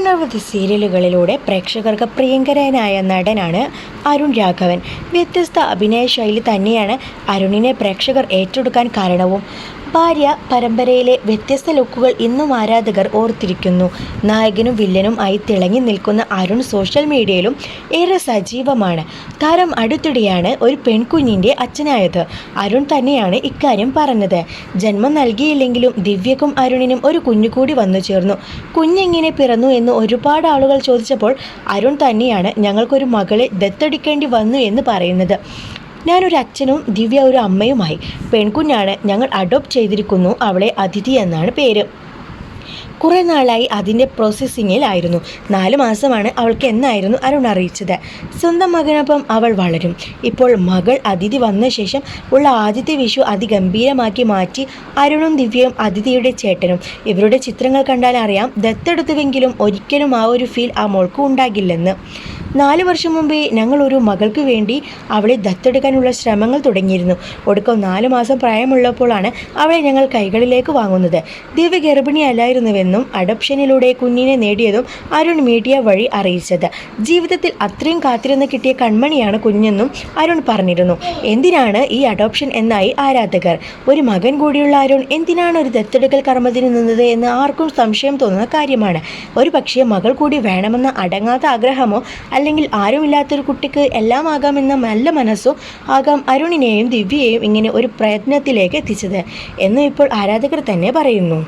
അനവധി സീരിയലുകളിലൂടെ പ്രേക്ഷകർക്ക് പ്രിയങ്കരനായ നടനാണ് അരുൺ രാഘവൻ. വ്യത്യസ്ത അഭിനയ ശൈലി തന്നെയാണ് അരുണിനെ പ്രേക്ഷകർ ഏറ്റെടുക്കാൻ കാരണവും. ഭാര്യ പരമ്പരയിലെ വ്യത്യസ്ത ലുക്കുകൾ ഇന്നും ആരാധകർ ഓർത്തിരിക്കുന്നു. നായകനും വില്ലനും ആയി തിളങ്ങി നിൽക്കുന്ന അരുൺ സോഷ്യൽ മീഡിയയിലും ഏറെ സജീവമാണ്. താരം അടുത്തിടെയാണ് ഒരു പെൺകുഞ്ഞിന്റെ അച്ഛനായത്. അരുൺ തന്നെയാണ് ഇക്കാര്യം പറഞ്ഞത്. ജന്മം നൽകിയില്ലെങ്കിലും ദിവ്യക്കും അരുണിനും ഒരു കുഞ്ഞു കൂടി വന്നു ചേർന്നു. കുഞ്ഞെങ്ങനെ പിറന്നു എന്ന് ഒരുപാട് ആളുകൾ ചോദിച്ചപ്പോൾ അരുൺ തന്നെയാണ് ഞങ്ങൾക്കൊരു മകളെ ദത്തെടുക്കേണ്ടി വന്നു എന്ന് പറയുന്നത്. ഞാനൊരു അച്ഛനും ദിവ്യ ഒരു അമ്മയുമായി. പെൺകുഞ്ഞാണ് ഞങ്ങൾ അഡോപ്റ്റ് ചെയ്തിരിക്കുന്നു അവളെ അതിഥി എന്നാണ് പേര്. കുറേ നാളായി അതിന്റെ പ്രോസസ്സിങ്ങിലായിരുന്നു നാല് മാസമാണ് അവൾക്ക് എന്നായിരുന്നു അരുൺ അറിയിച്ചത്. സ്വന്തം മകനൊപ്പം അവൾ വളരും. ഇപ്പോൾ മകൾ അതിഥി വന്ന ശേഷം ഉള്ള ആദ്യത്തെ വിഷു അതിഗംഭീരമാക്കി മാറ്റി അരുണും ദിവ്യയും അതിഥിയുടെ ചേട്ടനും. ഇവരുടെ ചിത്രങ്ങൾ കണ്ടാൽ അറിയാം ദത്തെടുത്തുവെങ്കിലും ഒരിക്കലും ആ ഒരു ഫീൽ ആ മോൾക്ക് ഉണ്ടാകില്ലെന്ന്. നാല് വർഷം മുമ്പേ ഞങ്ങൾ ഒരു മകൾക്ക് വേണ്ടി അവളെ ദത്തെടുക്കാനുള്ള ശ്രമങ്ങൾ തുടങ്ങിയിരുന്നു. ഒടുക്കം നാല് മാസം പ്രായമുള്ളപ്പോഴാണ് അവളെ ഞങ്ങൾ കൈകളിലേക്ക് വാങ്ങുന്നത്. ദിവ്യ ഗർഭിണിയല്ലായിരുന്നുവെന്നും അഡപ്ഷനിലൂടെ കുഞ്ഞിനെ നേടിയതും അരുൺ മീഡിയ വഴി അറിയിച്ചത്. ജീവിതത്തിൽ അത്രയും കാത്തിരുന്ന് കിട്ടിയ കൺമണിയാണ് കുഞ്ഞെന്നും അരുൺ പറഞ്ഞിരുന്നു. എന്തിനാണ് ഈ അഡോപ്ഷൻ എന്നായി ആരാധകർ. ഒരു മകൻ കൂടിയുള്ള അരുൺ എന്തിനാണ് ഒരു ദത്തെടുക്കൽ കർമ്മത്തിന് നിന്നത് എന്ന് ആർക്കും സംശയം തോന്നുന്ന കാര്യമാണ്. ഒരു പക്ഷേ മകൾ കൂടി വേണമെന്ന അടങ്ങാത്ത ആഗ്രഹമോ അല്ലെങ്കിൽ ആരുമില്ലാത്തൊരു കുട്ടിക്ക് എല്ലാം ആകാമെന്ന നല്ല മനസ്സോ ആകാം അരുണിനെയും ദിവ്യയെയും ഇങ്ങനെ ഒരു പ്രയത്നത്തിലേക്ക് എത്തിച്ചത് എന്ന് ഇപ്പോൾ ആരാധകർ തന്നെ പറയുന്നു.